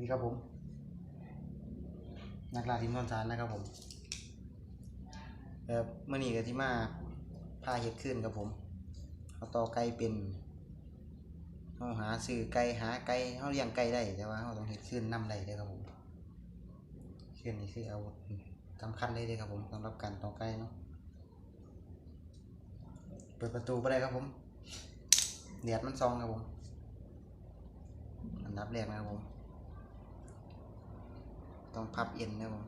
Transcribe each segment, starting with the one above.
นี่ครับผม นักล่าทีมนอนสารนะครับผมแบบเมื่อนี้ก็ที่มาพาเห็ดขึ้นครับผมเอาต่อไก่เป็นเขาหาซื้อไก่หาไก่เขาเลี้ยงไก่ได้แต่ว่าเขาต้องเห็ดขึ้นนํได้เด้ครับผมขึ้นนี่คืออาวุธสำคัญเลยเด้อครับผมสำหรับการต่อไก่เนาะเปิดประตูไปได้ครับผมเดียดมันซองครับผม อันดับแรกนะครับผม ต้องพับเอ็นนะครับผม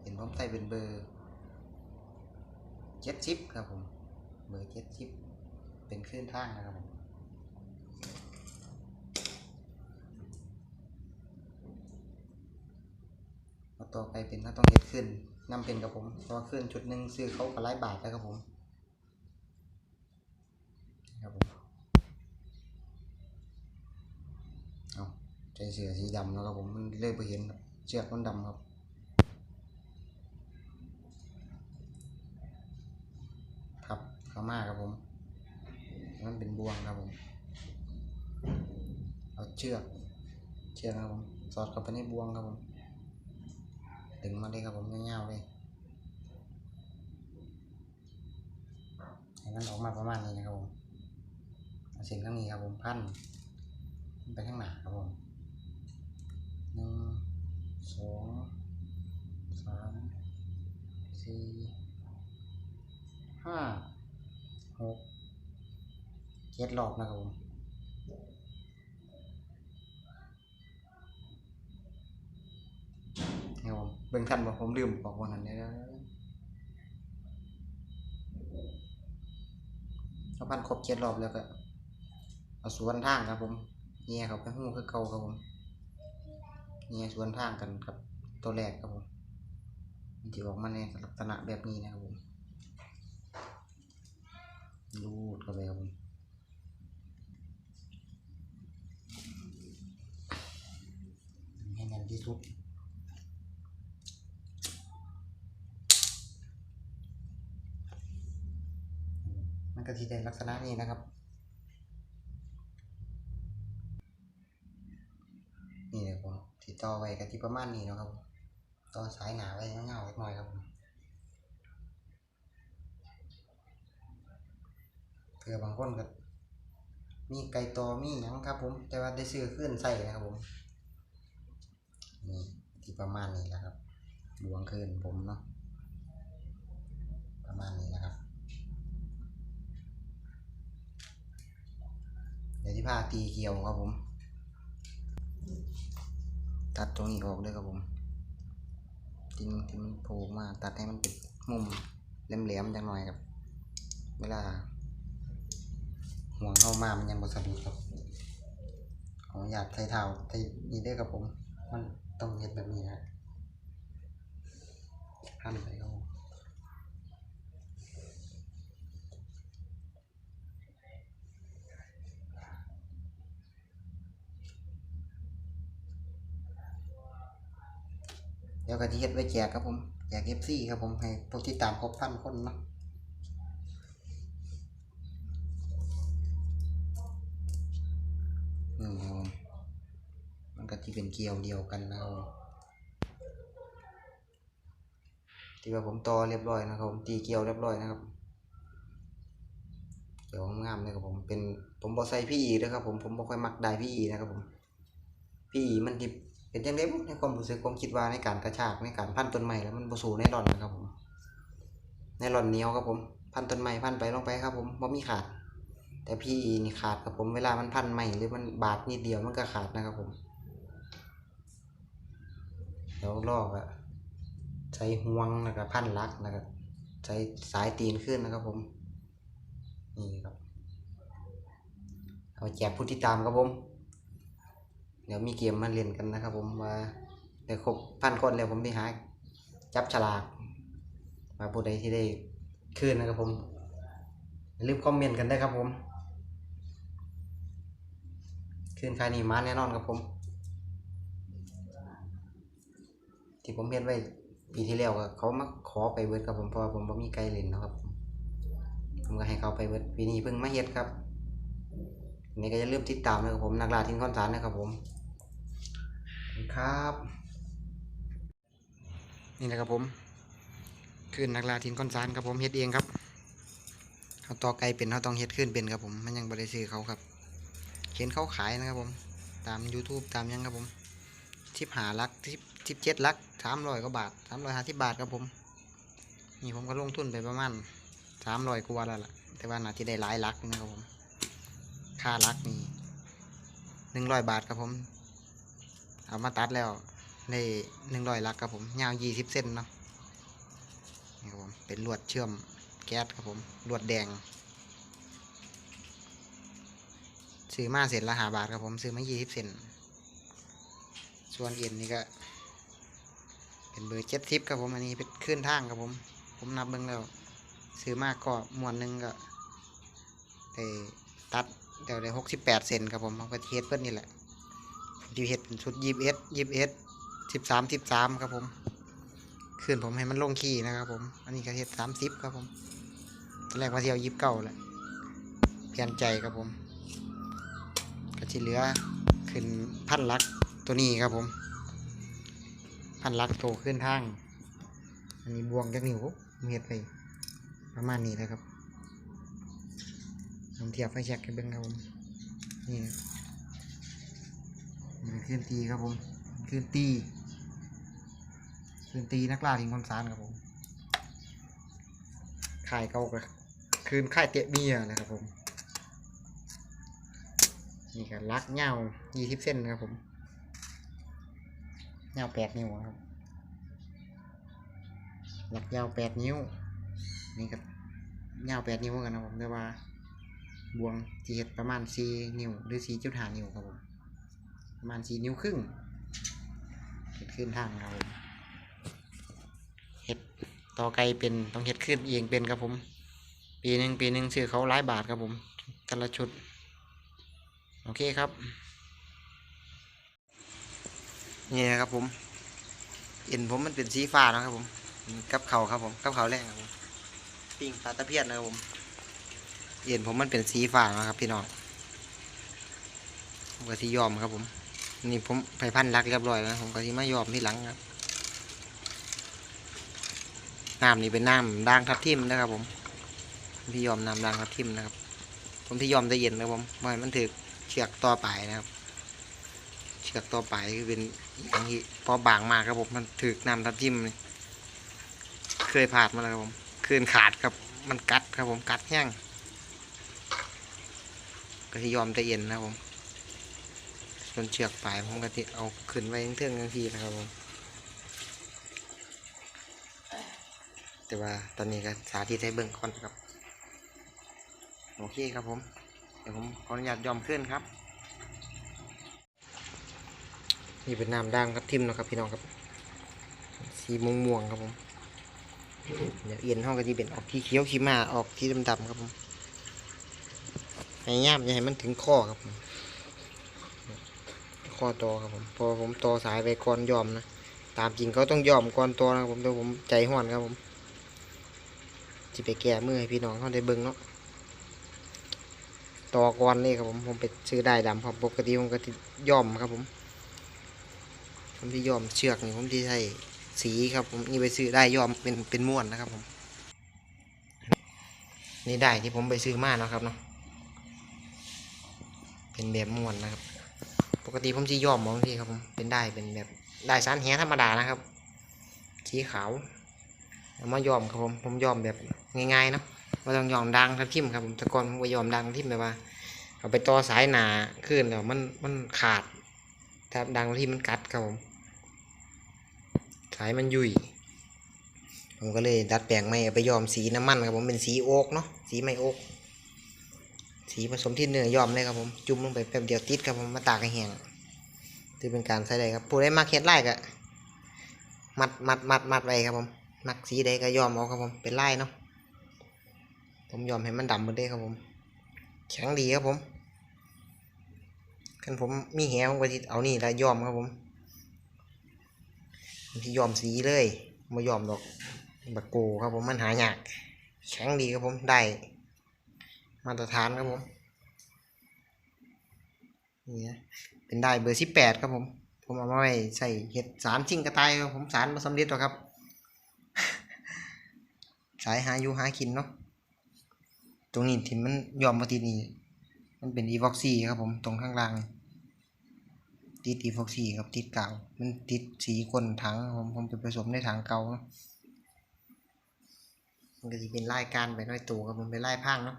เห็นผมใส่เป็นเบอร์เจ็ดชิปครับผม เบอร์เจ็ดชิป เป็นคลื่นทางนะครับผมเอาต่อไปเป็นถ้าต้องเฮ็ดขึ้นนำเป็นกับผมเพราะว่าขึ้นชุดหนึ่งซื้อเขาก็หลายบาทแล้วครับผมครับผมเอาใจเสือสีดำแล้วครับผมมันเลยไปเห็นครับ เชือกมันดำครับครับเข้ามาครับผมมันเป็นบ่วงครับผมเอาเชือกเชือกครับผมสอดเข้าไปในบ่วงครับผมดึงมาเลยครับผมเงาวๆเลยให้มันออกมาประมาณนี้นะครับผมเอาเส้นข้างนี้ครับผมพันไปข้างหน้าครับผมหนึ่ง สองสามสี่ห้าหกเจ็ดรอบนะครับผมนี่ครับผมเบิ่งทันบอกผมลืมบอกวันนั้นเลยนะเอาพันครบเจ็ดรอบแล้วก็เอาสวนทางครับผมเงียเขาไปหู้คือเก่าครับผม เงียสวนทางกันกับตัวแรกครับผมมันจะออกมาในลักษณะแบบนี้นะครับผมรูดเข้าไปครับผมให้แน่นที่สุดมันก็ที่ได้ลักษณะนี้นะครับ นี่เลยผมติดต่ อไว้กับที่ประมาณนี้นะครับต่อสายหนาไว้เงาๆเล็กน้อยครับผมเผื่อบางคนก็มีไก่ตอมีหยังครับผม แต่ว่าได้ซื้อขึ้นใส่นะครับผมนี่ที่ประมาณนี้แหละครับบวงขึ้นผมเนาะประมาณนี้นะครับเดี๋ยวที่ผ้าตีเกลียวครับผม ตัดตรงนี้ออกด้วยครับผมจริงที่มันโผล่มาตัดให้มันเป็นมุมแหลมๆจังหน่อยครับ เวลาห่วงเข้ามามันยังบสะดุดครับขออยากใส่เท้าใส่นี่ด้วยครับผม มันต้องเห็ดแบบนี้นะหั่นไปครับผมเดี๋ยว ก็จะเฮ็ดไว้แจกครับผมแจกเอฟซีครับผมให้พวกที่ตามครบพันคนเนาะอืมครับผมมันก็ที่เป็นเกลียวเดียวกันนะครับที่ว่าผมต่อเรียบร้อยนะครับผมตีเกลียวเรียบร้อยนะครับเดี๋ยวงามเลยครับผมเป็นผมบอใส่พี่อีนะครับผมผมบอค่อยมักได้พี่อีนะครับผมพี่อีมันดิบ เป็นจังไดบุในความรู้สึกผมคิดว่าในการกระชากในการพันต้นไม้แล้วมันบ่สู้ในร่อนนะครับผมในร่อนเหนียวครับผม พันต้นไม้พันไปลงไปครับผมบ่มีขาด แต่พี่นี่ขาดครับผมเวลามันพันใหม่หรือมันบาดนิดเดียวมันก็ขาดนะครับผมเดี๋ยวลอกอะใช้ห่วงแล้วก็พันลักแล้วก็ใช้สายตีนขึ้นนะครับผมนี่ครับเอาแจกผู้ที่ตามครับผม เดี๋ยวมีเกมมาเล่นกันนะครับ ผมว่าเดี๋ยวครบพันคนแล้วผมไปหาจับฉลากมาผู้ใดที่ได้คืนนะครับผมอย่าลืมคอมเมนต์กันได้ครับผมคืนใครนี่มาแน่นอนครับผม ที่ผมเห็นไว้ปีที่แล้วก็เขามาขอไปเวิร์ดครับผมเพราะผมบ่มีไกลเล่นนะครับผมก็ให้เขาไปเวิร์ดปีนี้เพิ่งมาเฮ็ดครับนี่ก็อย่าลืมติดตามนะครับผมนักล่าทิ้งคอนสารนะครับผม ครับ นี่แหละครับผมขึ้นนักลาทินก้อนซานครับผมเฮ็ดเองครับเขาต่อไก่เป็นเขาต้องเฮ็ดขึ้นเป็นครับผม มันยังบริซื้อเขาครับเขียนเขาขายนะครับผม ตาม YouTube ตามยังครับผมทิปหาลักทิปทิปเจ็ดลักสามร้อยกว่าบาทสามร้อยห้าสิบบาทครับผม นี่ผมก็ลงทุนไปประมาณสามร้อยกว่าแล้วล่ะ แต่ว่าน่าจะได้หลายลักนะครับผม ค่าลักนี่หนึ่งร้อยบาทครับผม เอามาตัดแล้วได้หนึ่งร้อยลักครับผมยาวยี่สิบเส้นเนาะนี่ครับผมเป็นลวดเชื่อมแก๊สครับผมลวดแดงซื้อมาเสร็จละหาบาทครับผมซื้อมายี่สิบเซนส่วนเอ็นนี่ก็ เป็นเบอร์เจ็ดทิปครับผมอันนี้เป็นขึ้นทางครับผม ผมนับเบิ่งแล้วซื้อมากก็มวนหนึ่งก็ได้ตัดเดี๋ยวได้หกสิบแปดเซนครับผมเอาไปเทสเพื่อนนี่แหละ ผมจะเฮ็ดเป็นชุดยีบเอสยีบเอสสิบสามสิบสามครับผมขึ้นผมให้มันลงขี้นะครับผม อันนี้ก็เฮ็ดสามสิบครับผมตอนแรกว่าเที่ยวยีบเก่าแหละเปลี่ยนใจครับผมก็ที่เหลือขึ้นพันลักตัวนี้ครับผม พันลักโตขึ้นทาง อันนี้บวงจากนิ้วเม็ดไปประมาณนี้เลยครับผมเทียบไฟแช็กให้เบิ่งครับผมนี่ นี่เป็นเคลื่อนตีครับผมเคลื่อนตีเคลื่อนตีนักล่าทิ้งคอนซานครับผมข่ายเก่ากับคืนข่ายเตะเมียนะครับผมนี่ก็ลักเงายี่สิบเส้นนะครับผมเงาแปดนิ้วครับลักยาวแปดนิ้วนี่ก็เงาแปดนิ้วกันนะผมแต่ว่าบวงจีเห็ดประมาณสี่นิ้วหรือสี่จุดห้านิ้วครับผม ประมาณสี่นิ้วครึ่งเห็ดขึ้นทางครับผมเห็ดต่อไกลเป็นต้องเห็ดขึ้นเองเป็นครับผม ปีหนึ่งปีหนึ่งซื้อเขาหลายบาทครับผมแต่ละชุด โอเคครับนี่นะครับผมเอ็นผมมันเป็นสีฟ้านะครับผมกับเขาครับผมกับเขาแรกครับผมปิ้งปลาตะเพียนนะครับผมเอ็นผมมันเป็นสีฟ้านะครับพี่น้องผมก็ที่ยอมครับผม นี่ผมไปพันรักเรียบร้อยแล้วนะผมก็ที่มายอมที่หลังครับน้ำนี่เป็นน้ำด่างทับทิมนะครับ ผมผมที่ยอมน้ำด่างทับทิมนะครับ ผมที่ยอมจะเย็นนะครับผมไม่มันถือเชือกต่อไปนะครับ เชือกต่อไปคือเป็นอย่างที่พอบางมากครับผมมันถือน้ำทับทิมเคยผ่านมาแล้วครับผมคืนขาดครับ มันกัดครับผมกัดแห้งก็ที่ยอมจะเย็นนะครับผม นเชือกปลายผมก็ที่เอาขึ้นไว้เทื่องๆทีนะครับผมแต่ว่าตอนนี้ก็สาธิตให้เบิ่งก่อนครับ โอเคครับผม เดี๋ยวผมขออนุญาตยอมขึ้นครับ นี่เป็นน้ำด่างครับทิมนะครับพี่น้องครับ สีม่วงม่วงครับผม เดี๋ยวเอียนห้องก็จะเป็นออกที่เขียวขี้มาออกที่ดำๆครับผมให้ย่ามอย่าให้มันถึงข้อครับผม ข้อตอครับผมพอผมตอสายไปก่อนยอมนะตามจริงเขาต้องยอมก่อนตอนะครับผมแต่ผมใจห้อนครับผมจะไปแก้มือให้พี่น้องเขาได้เบิ่งเนาะต่อก่อนนี่ครับผมผมไปซื้อได้ดำครับปกติผมก็ย่อมครับผมผมที่ยอมเชือกนี่ผมที่ใช้สีครับผมนี่ไปซื้อได้ยอมเป็นเป็นม้วนนะครับผมนี่ได้ที่ผมไปซื้อมาเนาะครับเนาะเป็นแบบม้วนนะครับ ปกติผมที่ย่อมมองที่ครับผมเป็นได้เป็นแบบได้สานแหธรรมดานะครับสีขาวมาย่อมครับผมผมย่อมแบบง่ายๆนะว่าต้องยอมดังทับทิมครับผมต่ก่อนผมก็ยอมดังทับทิมแบบว่าเอาไปต่อสายหนาขึ้นแล้วมันมันขาดถ้าดังทับทิมมันกัดครับผมสายมันยุ่ยผมก็เลยดัดแปลงไม่เอาไปยอมสีน้ำมันครับผมเป็นสีโอ๊กเนาะสีไม่โอ๊ก สีผสมที่เนื้อยอมเลยครับผมจุ่มลงไปแป๊บเดียวติดครับผมมาตากให้แห้งถือเป็นการใส่ได้ครับผู้ได้มาเฮ็ดไล่ก็มัดมัดมัดมัดไว้ครับผมมักสีใดก็ยอมเอาครับผมเป็นไล่เนาะผมยอมให้มันดำหมดเลยครับผมแข็งดีครับผมกันผมมีแหผมก็ที่เอานี่ละยอมครับผมที่ยอมสีเลยไมายอมดอกบักโกครับผมมันหายากแข็งดีครับผมได้ มาตรฐานครับผมนี่นะเป็นได้เบอร์สิบแปดครับผม ผมเอามาไว้ใส่เห็ดสารชิงกระต่ายครับผมสารมาสำเร็จแล้วครับ สายหาอยู่หากินเนาะตรงนี้ที่มันยอมมาติดนี่มันเป็นอีวอกซี่ครับผมตรงข้างล่าง ติดอีฟอกซี่ครับติดเก่ามันติดสีก้นถังผมผมไปผสมในถังเก่าเนาะมันก็จะเป็นรายการไปน้อยตัวครับผมเป็นรายพรางเนาะ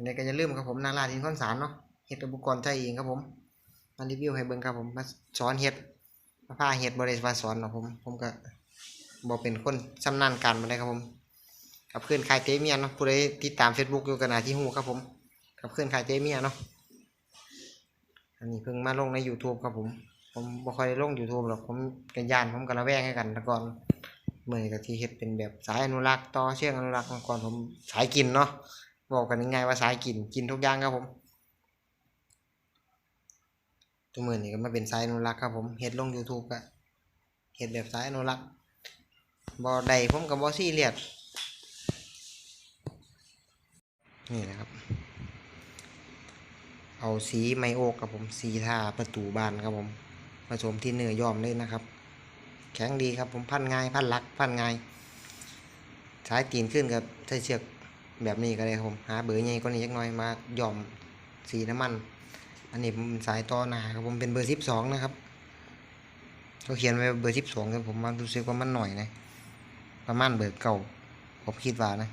ยังไงก็จะลืมครับผมนาราทินข้อนสารเนาะเฮ็ดอุปกรณ์ใจเองครับผมมารีวิวให้เบิ่งครับผมมาสอนเฮ็ดมาพาเฮ็ดบริษัทสอนเนาะผมผมก็บอกเป็นคนชำนาญการมาได้ครับผมกับเพื่อนคายเตเมียเนาะผู้ใดติดตาม Facebook อยู่กันนาที่หูครับผมกับเพื่อนคายเตเมียเนาะอันนี้เพิ่งมาลงใน YouTube ครับผม ผมบ่ค่อยได้ลง YouTube หรอก ผมกันยาน ผมกันระแวงให้กันต่ก่อนเมื่อกับที่เฮ็ดเป็นแบบสายอนุรักษ์ต่อเชื่องอนุรักษ์ก่อนผมสายกินเนาะ บอกกันง่ายว่าสายกินกินทุกอย่างครับผมทุกมือนี้ก็มาเป็นสายอนุรักษ์ครับผมเฮ็ดลง YouTube ก็เฮ็ดแบบสายอนุรักษ์บ่ได้ผมก็บ่ซีเรียสนี่แหละครับ เอาสีไมโอกครับผมสีทาประตูบานครับผมผสมที่เนื้อยอมเลยนะครับ แข็งดีครับผมพันง่ายพันลักพันง่ายสายตีนขึ้นกับใช้เชือก แบบนี้ก็ได้ครับผมหาเบอร์ใหญ่กว่านี้ยักหน่อยมาหย่อมสีน้ำมัน อันนี้สายต่อหนาครับผมเป็นเบอร์สิบสองนะครับเขาเขียนไว้เบอร์สิบสองครับผมมันรู้สึกว่ามันหน่อยนะประมาณเบอร์เก่าผมคิดว่านะ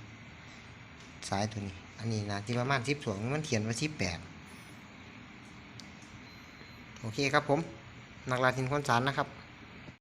สายตัวนี้ อันนี้นะที่ประมาณสิบสองมันเขียนว่าสิบแปดโอเคครับผมนักลาทินคนสารนะครับ